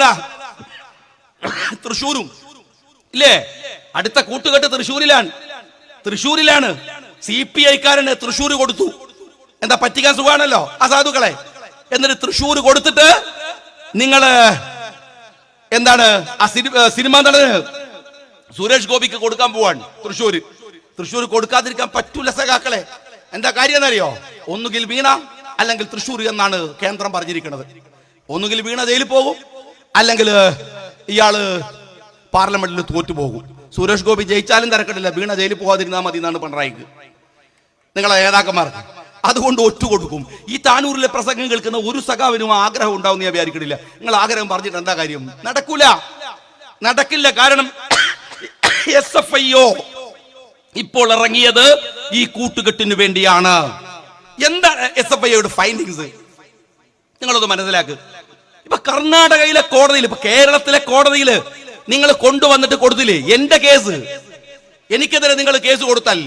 ഏതാ തൃശൂരും ഇല്ലേ? അടുത്ത കൂട്ടുകെട്ട് തൃശ്ശൂരിലാണ്. തൃശ്ശൂരിലാണ്. സി പി ഐക്കാരന് തൃശൂർ കൊടുത്തു. എന്താ പറ്റിക്കാൻ സുഖാണല്ലോ ആ സാധുക്കളെ. എന്നിട്ട് തൃശ്ശൂർ കൊടുത്തിട്ട് നിങ്ങൾ എന്താണ്? ആ സിനിമ നടന് സുരേഷ് ഗോപിക്ക് കൊടുക്കാൻ പോവാണ് തൃശ്ശൂര്. തൃശ്ശൂർ കൊടുക്കാതിരിക്കാൻ പറ്റൂല സഖാക്കളെ. എന്താ കാര്യം എന്നറിയോ? ഒന്നുകിൽ വീണ അല്ലെങ്കിൽ തൃശ്ശൂർ എന്നാണ് കേന്ദ്രം പറഞ്ഞിരിക്കുന്നത്. ഒന്നുകിൽ വീണ ജയിലിൽ പോകും. അല്ലെങ്കിൽ ഇയാൾ പാർലമെന്റിൽ തോറ്റുപോകും. സുരേഷ് ഗോപി ജയിച്ചാലും തിരക്കട്ടില്ല വീണ ജയിലിൽ പോകാതിരുന്നാൽ മതി എന്നാണ് പിണറായിക്ക് നിങ്ങളെ നേതാക്കന്മാർക്ക് അതുകൊണ്ട് ഒറ്റ കൊടുക്കും ഈ താനൂരിലെ പ്രസംഗം കേൾക്കുന്ന ഒരു സഖാവിനും ആഗ്രഹം ഉണ്ടാവും ഞാൻ വിചാരിക്കണില്ല. നിങ്ങൾ ആഗ്രഹം പറഞ്ഞിട്ട് എന്താ കാര്യം? നടക്കൂല. നടക്കില്ല. കാരണം എസ് എഫ് ഐ ഒ ഇപ്പോൾ ഇറങ്ങിയത് ഈ കൂട്ടുകെട്ടിന് വേണ്ടിയാണ്. എന്താ എസ് എഫ് ഐയുടെ ഫൈൻഡിങ്സ് നിങ്ങളത് മനസ്സിലാക്ക്. ഇപ്പൊ കർണാടകയിലെ കോടതിയിൽ ഇപ്പൊ കേരളത്തിലെ കോടതിയിൽ നിങ്ങൾ കൊണ്ടുവന്നിട്ട് കൊടുത്തില്ലേ? എന്റെ കേസ്. എനിക്കെതിരെ നിങ്ങൾ കേസ് കൊടുത്താൽ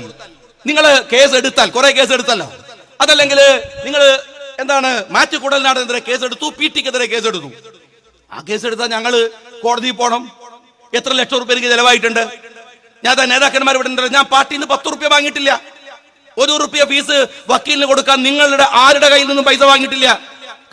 നിങ്ങൾ കേസ് എടുത്താൽ കുറെ കേസ് എടുത്തല്ലോ അതല്ലെങ്കിൽ നിങ്ങൾ എന്താണ് മാറ്റ് കേസ് എടുത്തു പി ടിക്കെതിരെ കേസ് എടുത്തു. ആ കേസ് എടുത്താൽ ഞങ്ങൾ കോടതിയിൽ പോകണം എത്ര ലക്ഷം റുപ്യ എനിക്ക് ചെലവായിട്ടുണ്ട്? ഞാൻ തന്നെ നേതാക്കന്മാർ ഇവിടെ ഉണ്ടല്ലോ. ഞാൻ പാർട്ടിയിൽ നിന്ന് പത്ത് റുപ്യ വാങ്ങിയിട്ടില്ല. ഒരു റുപ്യ ഫീസ് വക്കീലിന് കൊടുക്കാൻ നിങ്ങളുടെ ആരുടെ കയ്യിൽ നിന്നും പൈസ വാങ്ങിയിട്ടില്ല?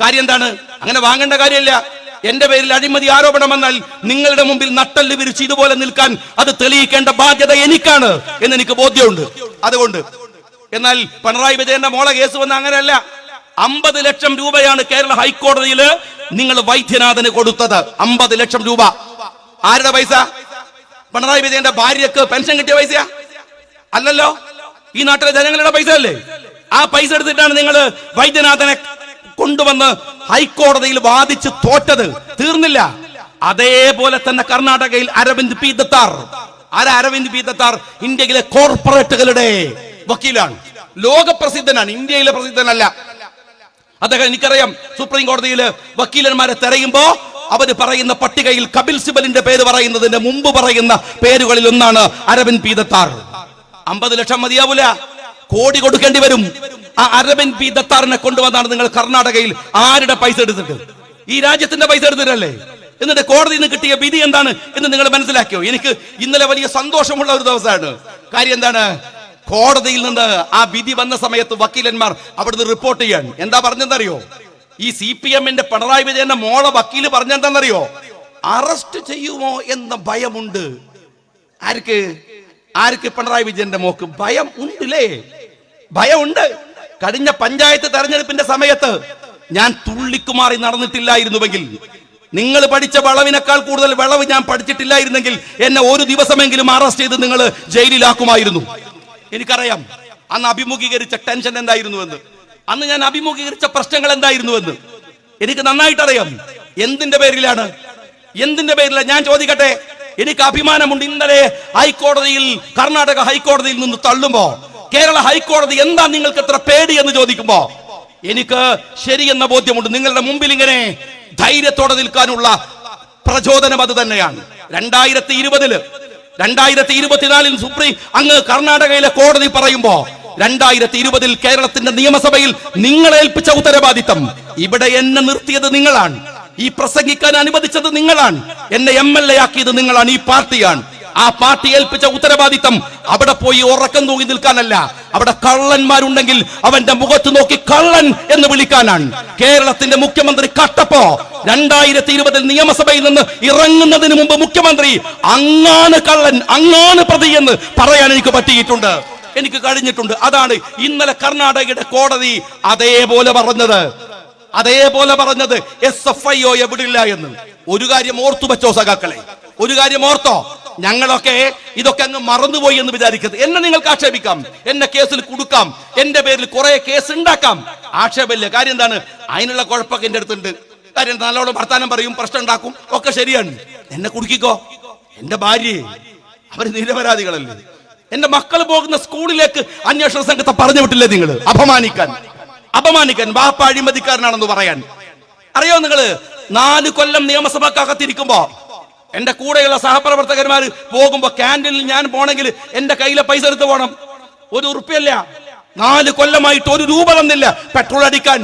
കാര്യം എന്താണ് അങ്ങനെ വാങ്ങേണ്ട കാര്യമില്ല. എന്റെ പേരിൽ അഴിമതി ആരോപണം വന്നാൽ നിങ്ങളുടെ മുമ്പിൽ നട്ടൽ വിരിച്ച് ഇതുപോലെ നിൽക്കാൻ അത് തെളിയിക്കേണ്ട ബാധ്യത എനിക്കാണ് എന്ന് എനിക്ക് ബോധ്യമുണ്ട്. അതുകൊണ്ട്. എന്നാൽ പിണറായി വിജയന്റെ മോളെ കേസ് വന്ന അങ്ങനെയല്ല. അമ്പത് ലക്ഷം രൂപയാണ് കേരള ഹൈക്കോടതിയിൽ നിങ്ങൾ വൈദ്യനാഥന് കൊടുത്തത്. അമ്പത് ലക്ഷം രൂപ. ആരുടെ പൈസ? പിണറായി വിജയന്റെ ഭാര്യക്ക് പെൻഷൻ കിട്ടിയ പൈസയാ അല്ലല്ലോ. ഈ നാട്ടിലെ ജനങ്ങളുടെ പൈസ അല്ലേ? ആ പൈസ എടുത്തിട്ടാണ് നിങ്ങൾ വൈദ്യനാഥനെ കൊണ്ടുവന്ന് ഹൈക്കോടതിയിൽ വാദിച്ച് തോറ്റത് തീർന്നില്ല. അതേപോലെ തന്നെ കർണാടകയിൽ അരവിന്ദ് പി ദത്താർ അരവിന്ദ് പി ദത്താർ ഇന്ത്യയിലെ കോർപ്പറേറ്റുകളുടെ വക്കീലാണ്. ലോക പ്രസിദ്ധനാണ് ഇന്ത്യയിലെ പ്രസിദ്ധനല്ല. അദ്ദേഹം എനിക്കറിയാം സുപ്രീം കോടതിയിൽ വക്കീലന്മാരെ തെരയുമ്പോ അവർ പറയുന്ന പട്ടികയിൽ കപിൽ സിബലിന്റെ പേര് പറയുന്നതിന്റെ മുമ്പ് പറയുന്ന പേരുകളിൽ ഒന്നാണ് അരവിന്ദ് പീതത്താർ. അമ്പത് ലക്ഷം മതിയാവൂല. കോടി കൊടുക്കേണ്ടി വരും. ആ അരവിന്ദ് പി ദത്താറിനെ കൊണ്ടുവന്നാണ് നിങ്ങൾ കർണാടകയിൽ ആരുടെ പൈസ എടുത്തിട്ട്? ഈ രാജ്യത്തിന്റെ പൈസ എടുത്തിട്ടല്ലേ? എന്നിട്ട് കോടതിയിൽ നിന്ന് കിട്ടിയ വിധി എന്താണ് എന്ന് നിങ്ങൾ മനസ്സിലാക്കിയോ? എനിക്ക് ഇന്നലെ വലിയ സന്തോഷമുള്ള ഒരു ദിവസമാണ്. കാര്യം എന്താണ്? കോടതിയിൽ നിന്ന് ആ വിധി വന്ന സമയത്ത് വക്കീലന്മാർ അവിടുന്ന് റിപ്പോർട്ട് ചെയ്യാൻ. എന്താ പറഞ്ഞെന്നറിയോ ഈ സി പി എമ്മിന്റെ പിണറായി വിജയന്റെ മോളെ വക്കീൽ പറഞ്ഞെന്താണെന്നറിയോ അറസ്റ്റ് ചെയ്യുമോ എന്ന ഭയമുണ്ട്. ആർക്ക്? ആർക്ക് പിണറായി വിജയന്റെ മോക്ക്? ഭയം ഉണ്ടല്ലേ? ഭയമുണ്ട്. കഴിഞ്ഞ പഞ്ചായത്ത് തെരഞ്ഞെടുപ്പിന്റെ സമയത്ത് ഞാൻ തുള്ളിക്കുമാറി നടന്നിട്ടില്ലായിരുന്നുവെങ്കിൽ നിങ്ങൾ പഠിച്ച വളവിനേക്കാൾ കൂടുതൽ വിളവ് ഞാൻ പഠിച്ചിട്ടില്ലായിരുന്നെങ്കിൽ എന്നെ ഒരു ദിവസമെങ്കിലും അറസ്റ്റ് ചെയ്ത് നിങ്ങൾ ജയിലിലാക്കുമായിരുന്നു. എനിക്കറിയാം അന്ന് അഭിമുഖീകരിച്ച ടെൻഷൻ എന്തായിരുന്നുവെന്ന്. അന്ന് ഞാൻ അഭിമുഖീകരിച്ച പ്രശ്നങ്ങൾ എന്തായിരുന്നുവെന്ന്. എനിക്ക് നന്നായിട്ട് അറിയാം എന്തിന്റെ പേരിലാണ്? എന്തിന്റെ പേരിലാണ് ഞാൻ ചോദിക്കട്ടെ എനിക്ക് അഭിമാനമുണ്ട്. ഇന്നലെ ഹൈക്കോടതിയിൽ കർണാടക ഹൈക്കോടതിയിൽ നിന്ന് തള്ളുമ്പോ കേരള ഹൈക്കോടതി എന്താ നിങ്ങൾക്ക് എത്ര പേടി എന്ന് ചോദിക്കുമ്പോ എനിക്ക് ശരിയെന്ന ബോധ്യമുണ്ട്. നിങ്ങളുടെ മുമ്പിൽ ഇങ്ങനെ ധൈര്യത്തോടെ നിൽക്കാനുള്ള പ്രചോദനം അത് തന്നെയാണ്. രണ്ടായിരത്തി ഇരുപതിൽ രണ്ടായിരത്തി ഇരുപത്തിനാലിൽ സുപ്രീം അങ്ങ് കർണാടകയിലെ കോടതി പറയുമ്പോ രണ്ടായിരത്തി ഇരുപതിൽ കേരളത്തിന്റെ നിയമസഭയിൽ നിങ്ങൾ ഏൽപ്പിച്ച ഉത്തരവാദിത്തം ഇവിടെ എന്നെ നിർത്തിയത് നിങ്ങളാണ്. ഈ പ്രസംഗിക്കാൻ അനുവദിച്ചത് നിങ്ങളാണ്. എന്നെ എം എൽ എ ആക്കിയത് നിങ്ങളാണ്. ഈ പാർട്ടിയാണ്. ആ പാർട്ടി ഏൽപ്പിച്ച ഉത്തരവാദിത്തം അവിടെ പോയി ഉറക്കം തൂങ്ങി നിൽക്കാനല്ല. അവിടെ കള്ളന്മാരുണ്ടെങ്കിൽ അവന്റെ മുഖത്ത് നോക്കി കള്ളൻ എന്ന് വിളിക്കാനാണ്. കേരളത്തിന്റെ മുഖ്യമന്ത്രി കട്ടപ്പോ രണ്ടായിരത്തി ഇരുപതിൽ നിയമസഭയിൽ നിന്ന് ഇറങ്ങുന്നതിന് മുമ്പ് മുഖ്യമന്ത്രി അങ്ങാണ് കള്ളൻ അങ്ങാണ് പ്രതി എന്ന് പറയാൻ എനിക്ക് പറ്റിയിട്ടുണ്ട്. എനിക്ക് കഴിഞ്ഞിട്ടുണ്ട്. അതാണ് ഇന്നലെ കർണാടകയുടെ കോടതി അതേപോലെ പറഞ്ഞത്. അതേപോലെ പറഞ്ഞത് എസ് എഫ് ഐ ഒ എവിടില്ല എന്ന്. ഒരു കാര്യം ഓർത്തു വെച്ചോ സഖാക്കളെ? ഒരു കാര്യം ഓർത്തോ? ഞങ്ങളൊക്കെ ഇതൊക്കെ അങ്ങ് മറന്നുപോയി എന്ന് വിചാരിക്കരുത്. എന്നെ നിങ്ങൾക്ക് ആക്ഷേപിക്കാം. എന്നെ കേസിൽ കൊടുക്കാം. എന്റെ പേരിൽ കുറെ കേസ് ഉണ്ടാക്കാം. ആക്ഷേപമില്ല. കാര്യം എന്താണ്? അതിനുള്ള കുഴപ്പമൊക്കെ എന്റെ അടുത്തുണ്ട്. കാര്യം നല്ലോണം വർത്താനം പറയും പ്രശ്നം ഉണ്ടാക്കും ഒക്കെ ശരിയാണ്. എന്നെ കുടുക്കിക്കോ? എന്റെ ഭാര്യയെ. അവർ നിരപരാധികളല്ലേ? എന്റെ മക്കൾ പോകുന്ന സ്കൂളിലേക്ക് അന്വേഷണ സംഘത്തെ പറഞ്ഞു വിട്ടില്ലേ നിങ്ങൾ അപമാനിക്കാൻ. അപമാനിക്കാൻ. വാപ്പ അഴിമതിക്കാരനാണെന്ന് പറയാൻ. അറിയോ നിങ്ങൾ? നാല് കൊല്ലം നിയമസഭക്കകത്തിരിക്കുമ്പോ എന്റെ കൂടെയുള്ള സഹപ്രവർത്തകന്മാർ പോകുമ്പോ ക്യാന്റീനിൽ ഞാൻ പോണെങ്കിൽ എന്റെ കയ്യിലെ പൈസ എടുത്ത് പോകണം ഒരു ഉറുപ്പിയല്ല. നാല് കൊല്ലമായിട്ട് ഒരു രൂപ തന്നില്ല. പെട്രോൾ അടിക്കാൻ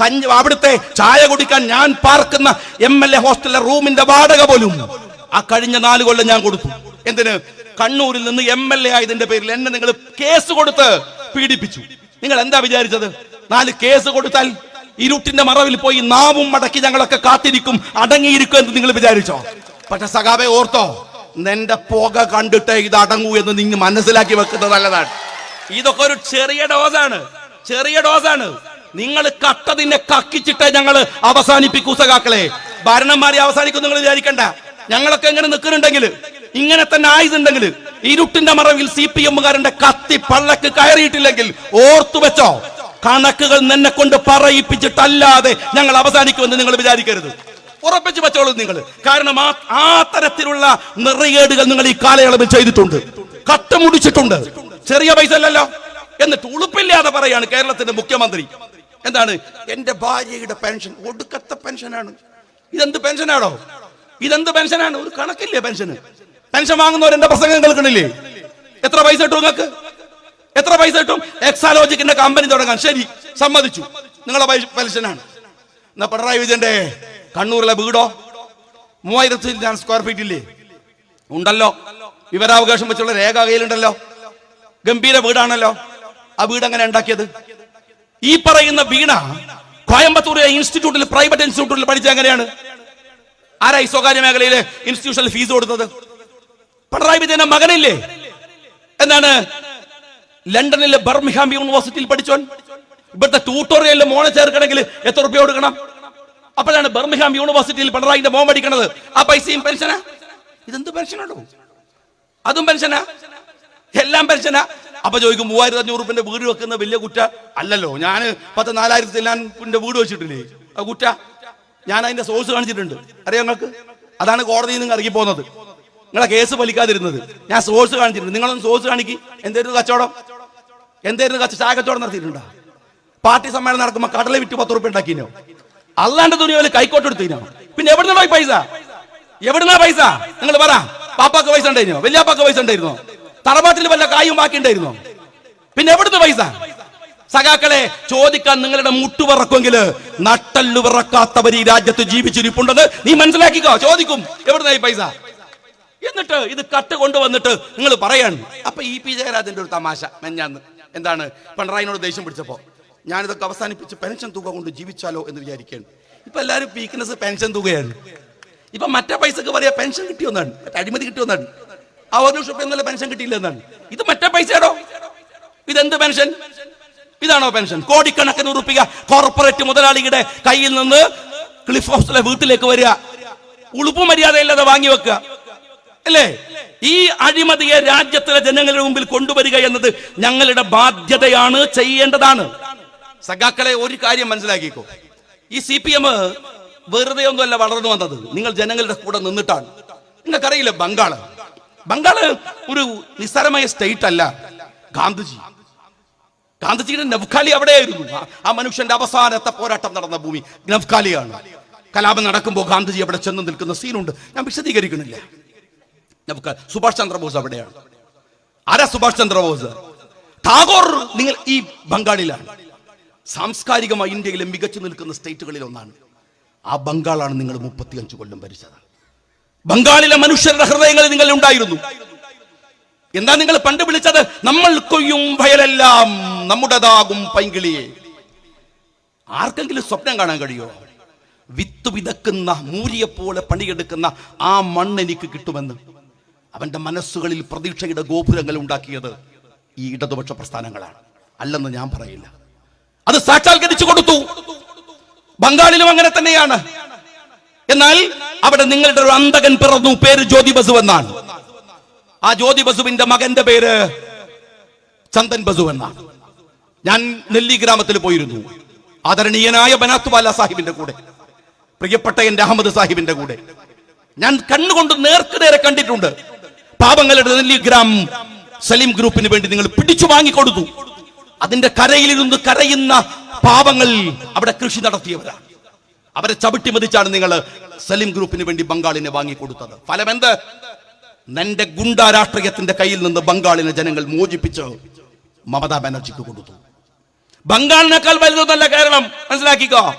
കഞ്ഞി അവിടുത്തെ ചായ കുടിക്കാൻ ഞാൻ പാർക്കുന്ന എം എൽ എ ഹോസ്റ്റലിലെ റൂമിന്റെ വാടക പോലും ആ കഴിഞ്ഞ നാല് കൊല്ലം ഞാൻ കൊടുത്തു. എന്തിന്? കണ്ണൂരിൽ നിന്ന് എം എൽ എ ആയതിന്റെ പേരിൽ എന്നെ നിങ്ങൾ കേസ് കൊടുത്ത് പീഡിപ്പിച്ചു. നിങ്ങൾ എന്താ വിചാരിച്ചത്? നാല് കേസ് കൊടുത്താൽ ഇരുട്ടിന്റെ മറവിൽ പോയി നാവും മടക്കി ഞങ്ങളൊക്കെ കാത്തിരിക്കും അടങ്ങിയിരിക്കും എന്ന് നിങ്ങൾ വിചാരിച്ചോ? പക്ഷെ സഖാബെ ഓർത്തോ? നിന്റെ പുക കണ്ടിട്ട് ഇത് അടങ്ങൂ എന്ന് നിങ്ങൾ മനസ്സിലാക്കി വെക്കുന്നത് നല്ലതാണ്. ഇതൊക്കെ ഒരു ചെറിയ ഡോസാണ്. ചെറിയ ഡോസാണ്. നിങ്ങൾ കട്ടതിനെ കക്കിച്ചിട്ട് ഞങ്ങൾ അവസാനിപ്പിക്കൂ സഖാക്കളെ. ഭരണം മാറി അവസാനിക്കും നിങ്ങൾ വിചാരിക്കണ്ട. ഞങ്ങളൊക്കെ എങ്ങനെ നിൽക്കുന്നുണ്ടെങ്കിൽ ഇങ്ങനെ തന്നെ ആയതുണ്ടെങ്കിൽ ഇരുട്ടിന്റെ മറവിൽ സി പി എമ്മുകാരന്റെ കത്തി പള്ളക്ക് കയറിയിട്ടില്ലെങ്കിൽ ഓർത്തു വെച്ചോ? കണക്കുകൾ നിന്നെ കൊണ്ട് പറയിപ്പിച്ചിട്ടല്ലാതെ ഞങ്ങൾ അവസാനിക്കുമെന്ന് നിങ്ങൾ വിചാരിക്കരുത്. ഉറപ്പിച്ചു വെച്ചോളൂ നിങ്ങൾ. കാരണം ആ ആ തരത്തിലുള്ള നിറയേടുകൾ നിങ്ങൾ ഈ കാലയളവിൽ ചെയ്തിട്ടുണ്ട്. കട്ടുമുടിച്ചിട്ടുണ്ട് ചെറിയ പൈസ അല്ലല്ലോ. എന്നിട്ട് ഉളുപ്പില്ലാതെ പറയാണ് കേരളത്തിന്റെ മുഖ്യമന്ത്രി. എന്താണ്? എന്റെ ഭാര്യയുടെ പെൻഷൻ ഒടുക്കത്തെ പെൻഷനാണ്. ഇതെന്ത് പെൻഷനാണോ? ഇതെന്ത് പെൻഷനാണ്? ഒരു കണക്കില്ലേ പെൻഷന്? പെൻഷൻ വാങ്ങുന്നവർ എന്റെ പ്രസംഗം കേൾക്കണില്ലേ? എത്ര പൈസ ഇട്ടു നിങ്ങൾക്ക്? എത്ര പൈസ കിട്ടും? എക്സാലോജിക്കിന്റെ കമ്പനി തുടങ്ങാൻ. ശരി സമ്മതിച്ചു. നിങ്ങളെ പെൻഷനാണ്. എന്നാ പിണറായി വിജയന്റെ കണ്ണൂരിലെ വീടോ? മൂവായിരത്തി സ്ക്വയർ ഫീറ്റ് ഇല്ലേ? ഉണ്ടല്ലോ. വിവരാവകാശം വെച്ചുള്ള രേഖ കയ്യിലുണ്ടല്ലോ. ഗംഭീര വീടാണല്ലോ. ആ വീട് അങ്ങനെ ഉണ്ടാക്കിയത്? ഈ പറയുന്ന വീണ കോയമ്പത്തൂർ ഇൻസ്റ്റിറ്റ്യൂട്ടിൽ പ്രൈവറ്റ് ഇൻസ്റ്റിറ്റ്യൂട്ടിൽ പഠിച്ച എങ്ങനെയാണ്? ആരായി സ്വകാര്യ മേഖലയിലെ ഇൻസ്റ്റിറ്റ്യൂഷനിൽ ഫീസ് കൊടുത്തത്? പിണറായി വിജയന്റെ മകനില്ലേ? എന്താണ് ലണ്ടനിലെ ബർമിഹാം യൂണിവേഴ്സിറ്റിയിൽ പഠിച്ചോൻ ഇവിടുത്തെ ട്യൂട്ടോറിയലിൽ മോനെ ചേർക്കണമെങ്കിൽ എത്ര റുപ്യ കൊടുക്കണം? അപ്പോഴാണ് ബർമിഹാം യൂണിവേഴ്സിറ്റിയിൽ പിണറായിന്റെ മോം അടിക്കണത്. ആ പൈസയും പെൻഷനാ? ഇതെന്ത് പെൻഷനാണോ അതും പെൻഷനാ? എല്ലാം പെൻഷനാ? അപ്പൊ ചോദിക്കും മൂവായിരത്തി അഞ്ഞൂറ് റുപ്യന്റെ വീട് വെക്കുന്ന വലിയ കുറ്റ അല്ലല്ലോ. ഞാൻ പത്ത് നാലായിരത്തി എല്ലാന്റെ വീട് വെച്ചിട്ടില്ലേ? ആ കുറ്റ? ഞാൻ അതിന്റെ സോഴ്സ് കാണിച്ചിട്ടുണ്ട്. അറിയാം നിങ്ങൾക്ക്? അതാണ് കോടതിയിൽ നിന്ന് ഇറങ്ങി പോകുന്നത് നിങ്ങളെ കേസ് വലിക്കാതിരുന്നത് ഞാൻ സോഴ്സ് കാണിച്ചിട്ടുണ്ട്. നിങ്ങളൊന്ന് സോഴ്സ് കാണിക്കി. എന്തായിരുന്നു കച്ചവടം? എന്തായിരുന്നു കച്ച ചായ കച്ചവടം നടത്തിയിട്ടുണ്ടോ? പാർട്ടി സമ്മേളനം നടക്കുമ്പോൾ കടല വിറ്റ് പത്ത് റുപ്യ ഉണ്ടാക്കിനോ? തുണിയോൽ കൈക്കോട്ട് എടുത്തു പിന്നെ എവിടുന്നാണോ ഈ പൈസ? എവിടുന്നാ പൈസ? നിങ്ങൾ പറ. പാപ്പാക്ക് പൈസ ഉണ്ടായിരുന്നോ? വലിയാപ്പാക്ക് പൈസ ഉണ്ടായിരുന്നോ? തറവാട്ടിൽ വല്ല കായും ബാക്കി ഉണ്ടായിരുന്നോ? പിന്നെ എവിടുന്ന് പൈസ? സഖാക്കളെ ചോദിക്കാൻ നിങ്ങളുടെ മുട്ടുപറക്കുമെങ്കിൽ നട്ടല്ലു വിറക്കാത്തവർ ഈ രാജ്യത്ത് ജീവിച്ചിരിപ്പുണ്ടെന്ന് നീ മനസ്സിലാക്കിക്കോ. ചോദിക്കും എവിടുന്ന ഈ പൈസ? എന്നിട്ട് ഇത് കട്ട് കൊണ്ടുവന്നിട്ട് നിങ്ങൾ പറയാണ്. അപ്പൊ ഇ പി ജയരാജന്റെ ഒരു തമാശ മെഞ്ഞാന്ന്. എന്താണ്? പിണറായിനോട് ദേഷ്യം പിടിച്ചപ്പോ. ഞാനിതൊക്കെ അവസാനിപ്പിച്ച് പെൻഷൻ തുക കൊണ്ട് ജീവിച്ചാലോ എന്ന് വിചാരിക്കുകയാണ്. ഇപ്പൊ എല്ലാവരും വീക്ക്നെസ് പെൻഷൻ തുകയാണ്. ഇപ്പൊ മറ്റേ പൈസക്ക് പറയാ പെൻഷൻ കിട്ടിയൊന്നാണ്. മറ്റേ അഴിമതി കിട്ടിയൊന്നാണ്. ആ ഒരു ലക്ഷം എന്നല്ല പെൻഷൻ കിട്ടിയില്ല എന്നാണ് ഇത് മറ്റേ പൈസയാണോ? ഇതെന്ത് പെൻഷൻ? ഇതാണോ പെൻഷൻ? കോടിക്കണക്കിന് ഉറപ്പിക്കുക കോർപ്പറേറ്റ് മുതലാളിയുടെ കയ്യിൽ നിന്ന് ക്ലിഫ് ഹൗസിലെ വീട്ടിലേക്ക് വരിക. ഉളുപ്പ് മര്യാദയില്ലാതെ വാങ്ങി വെക്കുക. അല്ലേ? ഈ അഴിമതിയെ രാജ്യത്തിലെ ജനങ്ങളുടെ മുമ്പിൽ കൊണ്ടുവരിക എന്നത് ഞങ്ങളുടെ ബാധ്യതയാണ് ചെയ്യേണ്ടതാണ്. സഖാക്കളെ ഒരു കാര്യം മനസ്സിലാക്കിക്കോ. ഈ സി പി എം വെറുതെ ഒന്നുമല്ല വളർന്നു വന്നത്. നിങ്ങൾ ജനങ്ങളുടെ കൂടെ നിന്നിട്ടാണ്. നിങ്ങൾക്കറിയില്ല ബംഗാൾ? ബംഗാൾ ഒരു നിസ്സാരമായ സ്റ്റേറ്റ് അല്ല. ഗാന്ധിജി. ഗാന്ധിജിയുടെ നവ്ഖാലി അവിടെയായിരുന്നു. ആ- മനുഷ്യന്റെ അവസാനത്തെ പോരാട്ടം നടന്ന ഭൂമി നവ്ഖാലിയാണ് കലാപം നടക്കുമ്പോൾ ഗാന്ധിജി അവിടെ ചെന്ന് നിൽക്കുന്ന സീനുണ്ട് ഞാൻ വിശദീകരിക്കുന്നില്ല. നമുക്ക് സുഭാഷ് ചന്ദ്രബോസ് അവിടെയാണ്. ആരാ സുഭാഷ് ചന്ദ്രബോസ്? ടാഗോർ നിങ്ങൾ ഈ ബംഗാളിലാണ്. സാംസ്കാരികമായി ഇന്ത്യയിലെ മികച്ചു നിൽക്കുന്ന സ്റ്റേറ്റുകളിൽ ഒന്നാണ്. ആ ബംഗാളാണ് നിങ്ങൾ മുപ്പത്തിയഞ്ച് കൊല്ലം ഭരിച്ചത്. ബംഗാളിലെ മനുഷ്യരുടെ ഹൃദയങ്ങളിൽ നിങ്ങൾ ഉണ്ടായിരുന്നു. എന്താ നിങ്ങൾ പണ്ട് വിളിച്ചത്? നമ്മൾ കൊയ്യും വയലെല്ലാം നമ്മുടേതാകും പൈങ്കിളിയെ. ആർക്കെങ്കിലും സ്വപ്നം കാണാൻ കഴിയോ? വിത്ത് വിതക്കുന്ന മൂരിയെപ്പോലെ പണിയെടുക്കുന്ന ആ മണ്ണ് എനിക്ക് കിട്ടുമെന്ന് അവന്റെ മനസ്സുകളിൽ പ്രതീക്ഷയുടെ ഗോപുരങ്ങൾ ഉണ്ടാക്കിയത് ഈ ഇടതുപക്ഷ പ്രസ്ഥാനങ്ങളാണ്. അല്ലെന്ന് ഞാൻ പറയില്ല. അത് സാക്ഷാത്കരിച്ചു കൊടുത്തു. ബംഗാളിലും അങ്ങനെ തന്നെയാണ്. എന്നാൽ അവിടെ നിങ്ങളുടെ ഒരു അന്തകൻ പിറന്നു. പേര് ജ്യോതി ബസു എന്നാണ്. ആ ജ്യോതി ബസുവിന്റെ മകന്റെ പേര് ചന്ദൻ ബസു എന്നാണ്. ഞാൻ നെല്ലി ഗ്രാമത്തിൽ പോയിരുന്നു. ആദരണീയനായ ബനാത്തുബാല സാഹിബിന്റെ കൂടെ. പ്രിയപ്പെട്ട എന്റെ അഹമ്മദ് സാഹിബിന്റെ കൂടെ. ഞാൻ കണ്ണുകൊണ്ട് നേർക്ക് നേരെ കണ്ടിട്ടുണ്ട്. പാപങ്ങളുടെ നെല്ലി ഗ്രാം സലീം ഗ്രൂപ്പിന് വേണ്ടി നിങ്ങൾ പിടിച്ചു വാങ്ങിക്കൊടുത്തു. അതിന്റെ കരയിലിരുന്ന് കരയുന്ന പാവങ്ങൾ അവിടെ കൃഷി നടത്തിയവരാണ്. അവരെ ചവിട്ടി മതിച്ചാണ് നിങ്ങൾ സലിം ഗ്രൂപ്പിന് വേണ്ടി ബംഗാളിനെ വാങ്ങിക്കൊടുത്തത്. ഫലം എന്ത്? നിന്റെ ഗുണ്ടാ രാഷ്ട്രീയത്തിന്റെ കയ്യിൽ നിന്ന് ബംഗാളിനെ ജനങ്ങൾ മോചിപ്പിച്ച് മമതാ ബാനർജിക്ക് കൊടുത്തു. ബംഗാളിനേക്കാൾ വലുതല്ല കേരളം. മനസ്സിലാക്കിക്കോ?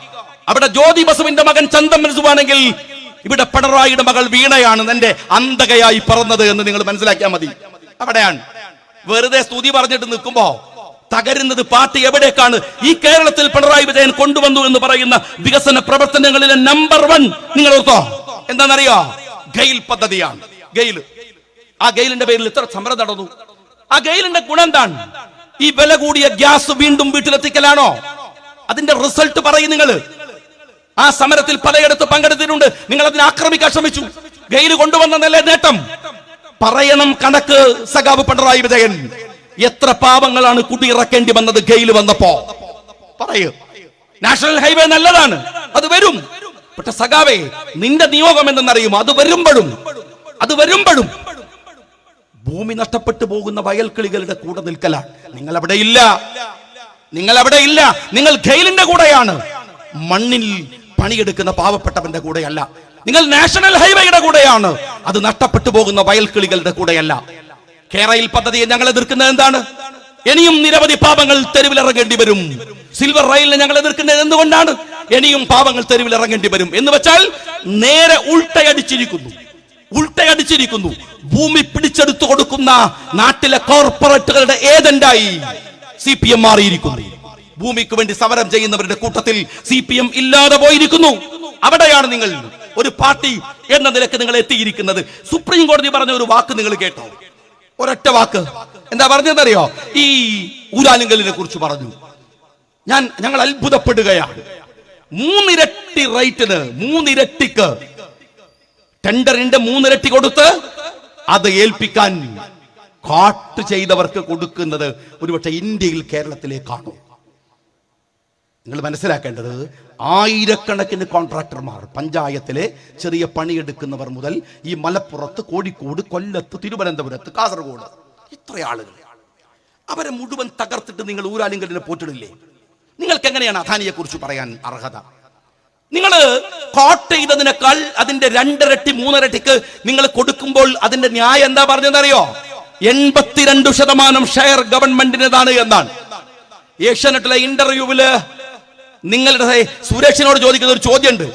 അവിടെ ജ്യോതി ബസുവിന്റെ മകൻ ചന്ദം മനസ്സുവാണെങ്കിൽ ഇവിടെ പിണറായിയുടെ മകൾ വീണയാണ് നിന്റെ അന്ധകയായി പറന്നത് എന്ന് നിങ്ങൾ മനസ്സിലാക്കിയാൽ മതി. അവിടെയാണ്. വെറുതെ സ്തുതി പറഞ്ഞിട്ട് നിൽക്കുമ്പോ തകരുന്നത് പാർട്ടി എവിടേക്കാണ്? ഈ കേരളത്തിൽ പിണറായി വിജയൻ കൊണ്ടുവന്നു എന്ന് പറയുന്ന വികസന പ്രവർത്തനങ്ങളിലെ നമ്പർ വൺ നിങ്ങൾ ഓർത്തോ? എന്താണെന്നറിയോ? ഗെയിൽ പദ്ധതിയാണ്. ഗെയിൽ. ആ ഗെയിലിന്റെ പേരിൽ ഇത്ര സമരം നടന്നു. ആ ഗെയിലിന്റെ ഗുണം എന്താണ്? ഈ വില കൂടിയ ഗ്യാസ് വീണ്ടും വീട്ടിലെത്തിക്കലാണോ? അതിന്റെ റിസൾട്ട് പറയും നിങ്ങൾ. ആ സമരത്തിൽ പലയിടത്ത് പങ്കെടുത്തിട്ടുണ്ട്. നിങ്ങൾ അതിനെ ആക്രമിക്കാൻ ശ്രമിച്ചു. ഗെയിൽ കൊണ്ടുവന്ന നല്ല നേട്ടം? പറയണം കണക്ക് സഖാവ് പിണറായി വിജയൻ. എത്ര പാപങ്ങളാണ് കുടിയിറക്കേണ്ടി വന്നത് ഗെയിൽ വന്നപ്പോ? പറയൂ. നാഷണൽ ഹൈവേ നല്ലതാണ്. അത് വരും. പക്ഷെ സഖാവേ നിന്റെ നിയോഗം എന്തെന്നറിയും അത് വരുമ്പോഴും. അത് വരുമ്പോഴും. ഭൂമി നഷ്ടപ്പെട്ടു പോകുന്ന വയൽക്കിളികളുടെ കൂടെ നിൽക്കലാണ്. നിങ്ങൾ അവിടെ ഇല്ല. നിങ്ങൾ അവിടെ ഇല്ല. നിങ്ങൾ ഖെയിലിന്റെ കൂടെയാണ്. മണ്ണിൽ പണിയെടുക്കുന്ന പാവപ്പെട്ടവന്റെ കൂടെയല്ല. നിങ്ങൾ നാഷണൽ ഹൈവേയുടെ കൂടെയാണ്. അത് നഷ്ടപ്പെട്ടു പോകുന്ന വയൽക്കിളികളുടെ കൂടെയല്ല. കേരയിൽ പദ്ധതിയെ ഞങ്ങൾ എതിർക്കുന്നത് എന്താണ്? ഇനിയും നിരവധി പാപങ്ങൾ തെരുവിലിറങ്ങേണ്ടി വരും. സിൽവർ റെയിലിനെ ഞങ്ങൾ എതിർക്കുന്നത് എന്തുകൊണ്ടാണ്? ഇനിയും പാപങ്ങൾ തെരുവിലിറങ്ങേണ്ടി വരും. എന്ന് വെച്ചാൽ നേരെ ഉൾട്ടയടിച്ചിരിക്കുന്നു. ഉൾട്ടയടിച്ചിരിക്കുന്നു. ഭൂമി പിടിച്ചെടുത്തു കൊടുക്കുന്ന നാട്ടിലെ കോർപ്പറേറ്റുകളുടെ ഏജന്റായി സി പി എം മാറിയിരിക്കുന്നു. ഭൂമിക്ക് വേണ്ടി സമരം ചെയ്യുന്നവരുടെ കൂട്ടത്തിൽ സി പി എം ഇല്ലാതെ പോയിരിക്കുന്നു. അവിടെയാണ് നിങ്ങൾ ഒരു പാർട്ടി എന്ന നിലയ്ക്ക് നിങ്ങൾ എത്തിയിരിക്കുന്നത്. സുപ്രീം കോടതി പറഞ്ഞ ഒരു വാക്ക് നിങ്ങൾ കേട്ടോ. ഒരൊറ്റ വാക്ക്. എന്താ പറഞ്ഞതെന്നറിയോ ഈ ഊരാലുങ്കലിനെ കുറിച്ച് പറഞ്ഞു. ഞാൻ ഞങ്ങൾ അത്ഭുതപ്പെടുകയാണ്. മൂന്നിരട്ടി റേറ്റിന് മൂന്നിരട്ടിക്ക് ടെൻഡറിന്റെ മൂന്നിരട്ടി കൊടുത്ത് അത് ഏൽപ്പിക്കാൻ കാട്ട് ചെയ്തവർക്ക് കൊടുക്കുന്നത് ഒരുപക്ഷെ ഇന്ത്യയിൽ കേരളത്തിലേക്കാണോ? നിങ്ങൾ മനസ്സിലാക്കേണ്ടത് ആയിരക്കണക്കിന് കോൺട്രാക്ടർമാർ പഞ്ചായത്തിലെ ചെറിയ പണിയെടുക്കുന്നവർ മുതൽ ഈ മലപ്പുറത്ത് കോഴിക്കോട് കൊല്ലത്ത് തിരുവനന്തപുരത്ത് കാസർഗോഡ് ഇത്ര ആളുകൾ. അവരെ മുഴുവൻ തകർത്തിട്ട് നിങ്ങൾ ഊരാലിംഗലിനെ പോറ്റിടില്ലേ? നിങ്ങൾക്ക് എങ്ങനെയാണ് അദാനിയെ കുറിച്ച് പറയാൻ അർഹത? നിങ്ങൾ കോട്ട് ചെയ്തതിനേക്കാൾ അതിന്റെ രണ്ടിരട്ടി മൂന്നിരട്ടിക്ക് നിങ്ങൾ കൊടുക്കുമ്പോൾ അതിന്റെ ന്യായം എന്താ പറഞ്ഞതെന്നറിയോ? എൺപത്തിരണ്ട് ശതമാനം ഷെയർ ഗവൺമെന്റിനതാണ് എന്നാണ്. ഏഷ്യാനെറ്റിലെ ഇന്റർവ്യൂവിൽ നിങ്ങളുടെ സുരേഷിനോട് ചോദിക്കുന്ന ഒരു ചോദ്യമുണ്ട്.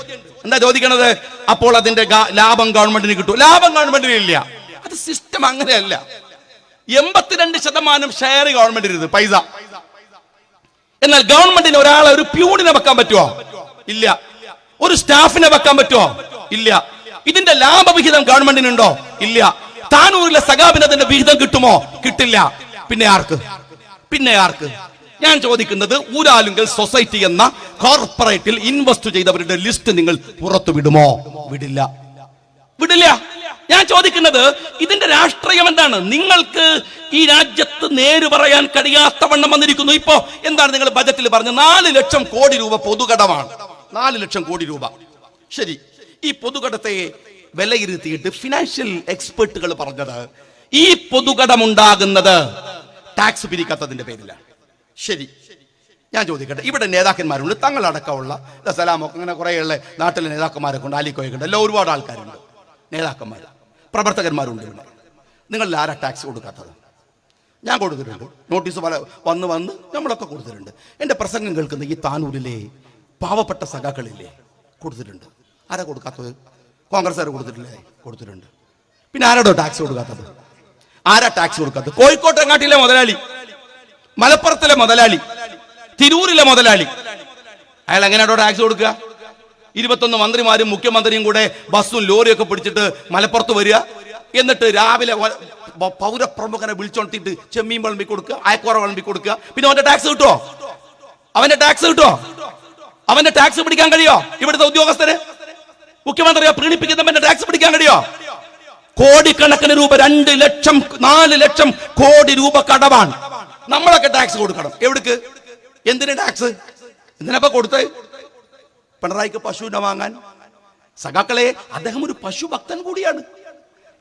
എന്താ ചോദിക്കണത്? അപ്പോൾ അതിന്റെ ലാഭം ഗവൺമെന്റിന് കിട്ടും. ലാഭം ഗവൺമെന്റിന് ഇല്ല. അത് സിസ്റ്റം അങ്ങനെയല്ല. എൺപത്തിരണ്ട് ശതമാനം ഷെയർ ഗവൺമെന്റിന് പൈസ. എന്നാൽ ഗവൺമെന്റിന് ഒരാളെ ഒരു പ്യൂണിനെ വെക്കാൻ പറ്റുമോ ഇല്ല. ഒരു സ്റ്റാഫിനെ വെക്കാൻ പറ്റുമോ ഇല്ല. ഇതിന്റെ ലാഭവിഹിതം ഗവൺമെന്റിനുണ്ടോ? ഇല്ല. താനൂരിലെ സഖാബിന് അതിന്റെ വിഹിതം കിട്ടുമോ? കിട്ടില്ല. പിന്നെ ആർക്ക്? പിന്നെ ആർക്ക്? ഞാൻ ചോദിക്കുന്നത് ഊരാലുങ്കൽ സൊസൈറ്റി എന്ന കോർപ്പറേറ്റിൽ ഇൻവെസ്റ്റ് ചെയ്തവരുടെ ലിസ്റ്റ് നിങ്ങൾ പുറത്തു വിടുമോ? വിടില്ല. വിടില്ല. ഞാൻ ചോദിക്കുന്നത് ഇതിന്റെ രാഷ്ട്രീയം എന്താണ്? നിങ്ങൾക്ക് ഈ രാജ്യത്ത് നേര് പറയാൻ കഴിയാത്ത വണ്ണം വന്നിരിക്കുന്നു ഇപ്പോ. എന്താണ് നിങ്ങൾ ബജറ്റിൽ പറഞ്ഞ നാല് ലക്ഷം കോടി രൂപ പൊതുകടമാണ്. നാല് ലക്ഷം കോടി രൂപ. ശരി. ഈ പൊതുകടത്തെ വിലയിരുത്തിയിട്ട് ഫിനാൻഷ്യൽ എക്സ്പെർട്ടുകൾ പറഞ്ഞത് ഈ പൊതുകടമുണ്ടാകുന്നത് ടാക്സ് പിരിക്കാത്തതിന്റെ പേരിലാണ്. ശരി. ഞാൻ ചോദിക്കട്ടെ ഇവിടെ നേതാക്കന്മാരുണ്ട് തങ്ങളടക്കമുള്ള സലാമൊക്കെ അങ്ങനെ കുറേയുള്ള നാട്ടിലെ നേതാക്കന്മാരെ കൊണ്ട് ആലിക്കോയൊക്കെ എല്ലാം ഒരുപാട് ആൾക്കാരുണ്ട് നേതാക്കന്മാർ പ്രവർത്തകന്മാരുണ്ട് ഇവിടെ. നിങ്ങളിൽ ആരാ ടാക്സ് കൊടുക്കാത്തത്? ഞാൻ കൊടുത്തിട്ടുണ്ട് നോട്ടീസ് പല വന്ന് വന്ന് നമ്മളൊക്കെ കൊടുത്തിട്ടുണ്ട്. എന്റെ പ്രസംഗം കേൾക്കുന്ന ഈ താനൂരിലെ പാവപ്പെട്ട സഖാക്കളില്ലേ കൊടുത്തിട്ടുണ്ട്. ആരാ കൊടുക്കാത്തത്? കോൺഗ്രസ്സുകാർ കൊടുത്തിട്ടില്ലേ? കൊടുത്തിട്ടുണ്ട്. പിന്നെ ആരാടോ ടാക്സ് കൊടുക്കാത്തത്? ആരാ ടാക്സ് കൊടുക്കാത്തത്? കോഴിക്കോട്ടെങ്ങാട്ടിലെ മുതലാളി. മലപ്പുറത്തിലെ മുതലാളി തിരൂരിലെ മുതലാളി. അയാൾ എങ്ങനെയാണോ ടാക്സ് കൊടുക്കുക? ഇരുപത്തൊന്ന് മന്ത്രിമാരും മുഖ്യമന്ത്രിയും കൂടെ ബസ്സും ലോറിയും ഒക്കെ പിടിച്ചിട്ട് മലപ്പുറത്ത് വരിക. എന്നിട്ട് രാവിലെ പൗരപ്രമുഖനെ വിളിച്ചോണ്ടിട്ട് ചെമ്മീൻ വിളമ്പി കൊടുക്കുക അയക്കോറ വിളമ്പി കൊടുക്കുക. പിന്നെ അവന്റെ ടാക്സ് കിട്ടുമോ അവന്റെ ടാക്സ് കിട്ടുമോ അവന്റെ ടാക്സ് പിടിക്കാൻ കഴിയോ? ഇവിടുത്തെ ഉദ്യോഗസ്ഥന് മുഖ്യമന്ത്രിയെ പ്രീണിപ്പിക്കുന്നവന്റെ ടാക്സ് പിടിക്കാൻ കഴിയോ? കോടിക്കണക്കിന് രൂപ രണ്ട് ലക്ഷം നാല് ലക്ഷം കോടി രൂപ കടമാണ്. നമ്മളൊക്കെ ടാക്സ് കൊടുക്കണം. എവിടേക്ക്? എന്തിന് ടാക്സ് എന്തിനപ്പ കൊടുത്ത്? പിണറായിക്ക് പശുവിനെ വാങ്ങാൻ. സഖാക്കളെ അദ്ദേഹം ഒരു പശു ഭക്തൻ കൂടിയാണ്.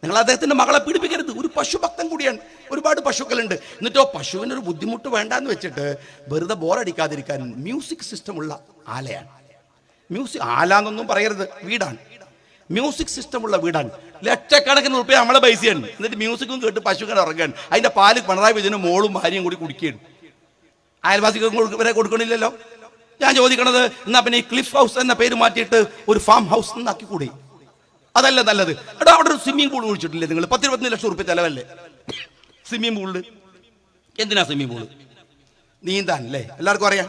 നിങ്ങൾ അദ്ദേഹത്തിന്റെ മകളെ പീഡിപ്പിക്കരുത്. ഒരു പശു ഭക്തൻ കൂടിയാണ്. ഒരുപാട് പശുക്കളുണ്ട്. എന്നിട്ടോ പശുവിന് ഒരു ബുദ്ധിമുട്ട് വേണ്ടെന്ന് വെച്ചിട്ട് വെറുതെ ബോറടിക്കാതിരിക്കാൻ മ്യൂസിക് സിസ്റ്റം ഉള്ള ആലയാണ്. മ്യൂസിക് ആലാന്നൊന്നും പറയരുത്. വീടാണ്. മ്യൂസിക് സിസ്റ്റം ഉള്ള വീടാണ്. ലക്ഷക്കണക്കിന് റുപ്യ നമ്മളെ പൈസയാണ് എന്നിട്ട് മ്യൂസിക്കും കേട്ട് പശുക്കൾ ഇറങ്ങാൻ അതിന്റെ പാൽ പിണറായി വിജയനും മോളും ഭാര്യയും കൂടി കുടിക്കുകയാണ്. അയൽവാസികൾക്ക് വരെ കൊടുക്കണില്ലല്ലോ. ഞാൻ ചോദിക്കണത് എന്നാ പിന്നെ ഈ ക്ലിഫ് ഹൗസ് എന്ന പേര് മാറ്റിയിട്ട് ഒരു ഫാം ഹൗസ് എന്നാക്കി കൂടി അതല്ല നല്ലത്. എടാ അവിടെ ഒരു സ്വിമ്മിംഗ് പൂൾ ഒഴിച്ചിട്ടില്ലേ നിങ്ങൾ? പത്തിരുപത്തി ലക്ഷം റുപ്യ ചെലവല്ലേ? സ്വിമ്മിംഗ് പൂളിൽ എന്തിനാ സ്വിമ്മിംഗ് പൂൾ നീന്താൻ അല്ലേ എല്ലാവർക്കും അറിയാം.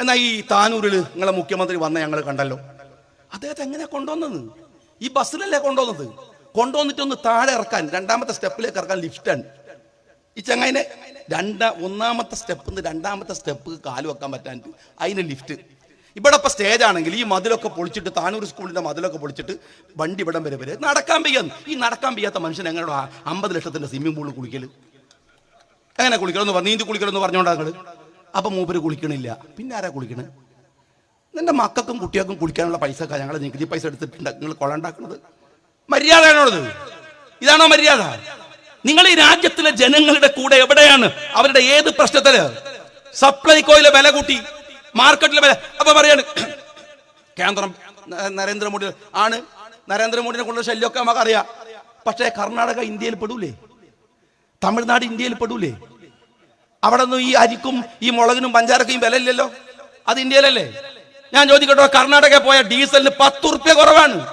എന്നാ ഈ താനൂരിൽ നിങ്ങളെ മുഖ്യമന്ത്രി വന്ന ഞങ്ങൾ കണ്ടല്ലോ. അദ്ദേഹത്തെ എങ്ങനെയാ കൊണ്ടുവന്നത്? ഈ ബസ്സിലല്ലേ കൊണ്ടുവന്നത്? കൊണ്ടുവന്നിട്ടൊന്ന് താഴെ ഇറക്കാൻ രണ്ടാമത്തെ സ്റ്റെപ്പിലേക്ക് ഇറക്കാൻ ലിഫ്റ്റാണ് ഈ ചങ്ങായിനെ രണ്ടാ ഒന്നാമത്തെ സ്റ്റെപ്പിൽ നിന്ന് രണ്ടാമത്തെ സ്റ്റെപ്പ് കാൽ വെക്കാൻ പറ്റാൻ അതിന് ലിഫ്റ്റ് ഇവിടെ ഇപ്പൊ സ്റ്റേജ് ആണെങ്കിൽ ഈ മതിലൊക്കെ പൊളിച്ചിട്ട് താനൂർ സ്കൂളിന്റെ മതിലൊക്കെ പൊളിച്ചിട്ട് വണ്ടി ഇവിടം വരെ വരെ. നടക്കാൻ വയ്യാന്ന് ഈ നടക്കാൻ വയ്യാത്ത മനുഷ്യൻ എങ്ങനെ അമ്പത് ലക്ഷത്തിന്റെ സ്വിമ്മിംഗ് പൂളിൽ കുളിക്കൽ എങ്ങനെ കുളിക്കണമെന്ന് പറഞ്ഞു നീന്തി കുളിക്കണമെന്ന് പറഞ്ഞോണ്ടാ അപ്പം അപ്പൊ മൂപ്പര് കുളിക്കണില്ല. പിന്നെ ആരാ കുളിക്കണേ? നിന്റെ മക്കൾക്കും കുട്ടികൾക്കും കുളിക്കാനുള്ള പൈസ ഒക്കെ ഞങ്ങൾ നികുതി പൈസ എടുത്തിട്ടുണ്ട്. നിങ്ങൾ കൊളണ്ടാക്കുന്നത് മര്യാദയാണുള്ളത് ഇതാണോ മര്യാദ? നിങ്ങൾ ഈ രാജ്യത്തിലെ ജനങ്ങളുടെ കൂടെ എവിടെയാണ്? അവരുടെ ഏത് പ്രശ്നത്തിൽ? സപ്ലൈകോയിലെ വില കൂട്ടി മാർക്കറ്റിലെ വില അപ്പൊ പറയാണ് കേന്ദ്രം നരേന്ദ്രമോദി ആണ്. നരേന്ദ്രമോദിനെ കൊണ്ടുള്ള ശല്യമൊക്കെ നമുക്ക് അറിയാം പക്ഷേ കർണാടക ഇന്ത്യയിൽ പെടൂലേ? തമിഴ്നാട് ഇന്ത്യയിൽ പെടൂലേ? അവിടെ നിന്ന് ഈ അരിക്കും ഈ മുളകിനും പഞ്ചാരക്കും വില ഇല്ലല്ലോ അത് ഇന്ത്യയിലല്ലേ? ഞാൻ ചോദിക്കട്ടോ കർണാടക പോയ ഡീസലിന് പത്ത് റുപ്യ കുറവാണ്.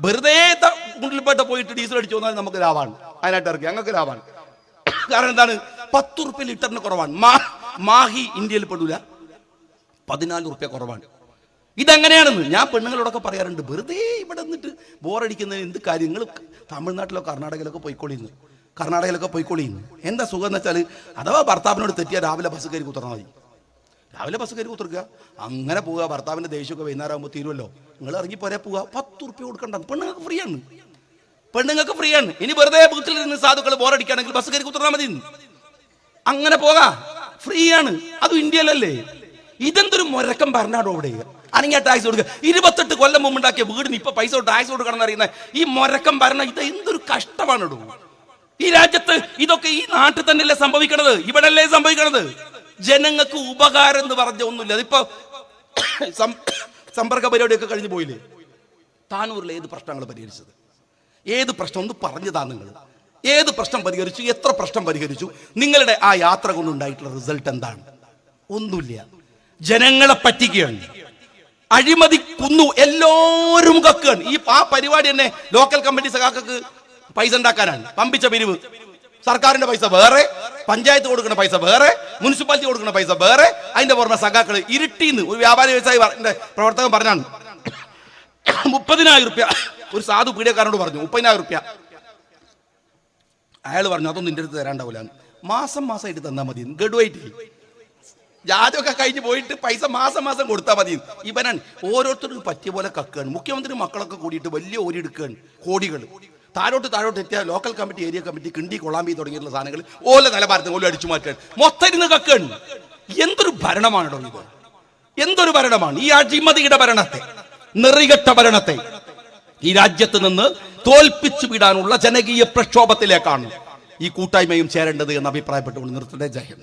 വെറുതെ ത- പോയിട്ട് ഡീസൽ അടിച്ചു വന്നാൽ നമുക്ക് ലാഭമാണ്. അതിനായിട്ട് ഇറക്കി. ഞങ്ങൾക്ക് ലാഭമാണ്. കാരണം എന്താണ്? പത്ത് റുപ്യ ലിറ്ററിന് കുറവാണ്. മാഹി ഇന്ത്യയിൽ പെടൂല. പതിനാല് ഉറുപ്യ കുറവാണ്. ഇതെങ്ങനെയാണെന്ന് ഞാൻ പെണ്ണുങ്ങളോടൊക്കെ പറയാറുണ്ട്. വെറുതെ ഇവിടെ നിന്നിട്ട് ബോറടിക്കുന്ന എന്ത് കാര്യങ്ങൾ തമിഴ്നാട്ടിലോ കർണാടകയിലൊക്കെ പോയിക്കൊള്ളിയുന്നു കർണാടകയിലൊക്കെ പോയിക്കൊള്ളിയുന്നു എന്താ സുഖം എന്ന് വെച്ചാൽ അഥവാ ഭർത്താവിനോട് തെറ്റിയാൽ രാവിലെ ബസ് കയറി മതി. രാവിലെ ബസ് കയറി കുത്തിർക്കുക. അങ്ങനെ പോവുക. ഭർത്താവിന്റെ ദേഷ്യമൊക്കെ വൈകുന്നേരം ആകുമ്പോൾ തീരുമല്ലോ നിങ്ങൾ ഇറങ്ങി പോരെ പോവുക. പത്ത് ഉറുപ്പ്യ കൊടുക്കണ്ട പെണ്ണുങ്ങൾക്ക് ഫ്രീ ആണ് പെണ്ണുങ്ങൾക്ക് ഫ്രീ ആണ് ഇനി വെറുതെ വീട്ടിൽ നിന്ന് സാധുക്കൾ ബോറടിക്കുകയാണെങ്കിൽ ബസ് കയറി കുത്തിർന്നാൽ മതി അങ്ങനെ പോകാ. ഫ്രീ ആണ് അതും ഇന്ത്യയിലല്ലേ. ഇതെന്തൊരു മുരക്കം ഭരണാടോ അവിടെ? അനങ്ങിയ ടാക്സ് കൊടുക്കുക. ഇരുപത്തെട്ട് കൊല്ലം മുമ്പ് ഉണ്ടാക്കിയ വീടിന് ഇപ്പൊ പൈസ ടാക്സ് കൊടുക്കണം എന്നറിയുന്ന ഈ മുരക്കം ഭരണം ഇത് എന്തൊരു കഷ്ടമാണ് ഈ രാജ്യത്ത് ഇതൊക്കെ ഈ നാട്ടിൽ തന്നെയല്ലേ സംഭവിക്കണത്? ഇവിടെയല്ലേ സംഭവിക്കണത്? ജനങ്ങൾക്ക് ഉപകാരം എന്ന് പറഞ്ഞ ഒന്നുമില്ല. അതിപ്പോ സമ്പർക്ക പരിപാടിയൊക്കെ കഴിഞ്ഞു പോയില്ലേ? താനൂരിൽ ഏത് പ്രശ്നങ്ങൾ പരിഹരിച്ചത്? ഏത് പ്രശ്നം? ഒന്ന് പറഞ്ഞതാ നിങ്ങൾ. ഏത് പ്രശ്നം പരിഹരിച്ചു? എത്ര പ്രശ്നം പരിഹരിച്ചു? നിങ്ങളുടെ ആ യാത്ര കൊണ്ടുണ്ടായിട്ടുള്ള റിസൾട്ട് എന്താണ്? ഒന്നുമില്ല. ജനങ്ങളെ പറ്റിക്കുകയാണ്. അഴിമതി കുന്നു എല്ലാവരും കക്കുകയാണ്. ഈ ആ പരിപാടി തന്നെ ലോക്കൽ കമ്മിറ്റി സഖാക്കൾക്ക് പൈസ ഉണ്ടാക്കാനാണ്. പമ്പിച്ച പിരിവ്. സർക്കാരിന്റെ പൈസ വേറെ പഞ്ചായത്ത് കൊടുക്കുന്ന പൈസ വേറെ മുനിസിപ്പാലിറ്റി കൊടുക്കുന്ന പൈസ വേറെ. അതിന്റെ പുറമെ സഖാക്കൾ ഇരുട്ടിന്ന് ഒരു വ്യാപാരി വ്യവസായി പ്രവർത്തകൻ പറഞ്ഞാണ്. മുപ്പതിനായിരം റുപ്യ. ഒരു സാധു പീഡിയക്കാരനോട് പറഞ്ഞു മുപ്പതിനായിരം റുപ്യ. അയാൾ പറഞ്ഞു അതൊന്നും നിന്റെ അടുത്ത് തരാണ്ടാവില്ല മാസം മാസമായിട്ട് തന്നാൽ മതി. ഗഡുവായിട്ട് ജാതിയൊക്കെ കഴിഞ്ഞ് പോയിട്ട് പൈസ മാസം മാസം കൊടുത്താൽ മതി. ഇവനാണ് ഓരോരുത്തർക്കും പറ്റിയ പോലെ കക്കുകയാണ് മുഖ്യമന്ത്രി മക്കളൊക്കെ കൂടിയിട്ട് വലിയ ഓരി എടുക്കുകയാണ് കോടികൾ താഴോട്ട് താഴോട്ട് എത്തിയ ലോക്കൽ കമ്മിറ്റി ഏരിയ കമ്മിറ്റി കിണ്ടി കൊളാമ്പി തുടങ്ങിയിട്ടുള്ള സാധനങ്ങൾ ഓല നിലവാരത്തിൽ ഓല അടിച്ചു മാറ്റാൻ. മൊത്തം ഇരുന്ന് എന്തൊരു ഭരണമാണോ ഇത്? എന്തൊരു ഭരണമാണ്? ഈ അഴിമതിയുടെ ഭരണത്തെ നിറികെട്ട ഭരണത്തെ ഈ രാജ്യത്ത് നിന്ന് തോൽപ്പിച്ചു വിടാനുള്ള ജനകീയ പ്രക്ഷോഭത്തിലേക്കാണ് ഈ കൂട്ടായ്മയും ചേരേണ്ടത് എന്ന് അഭിപ്രായപ്പെട്ടുകൊണ്ട് നിർത്തട്ടെ ജയം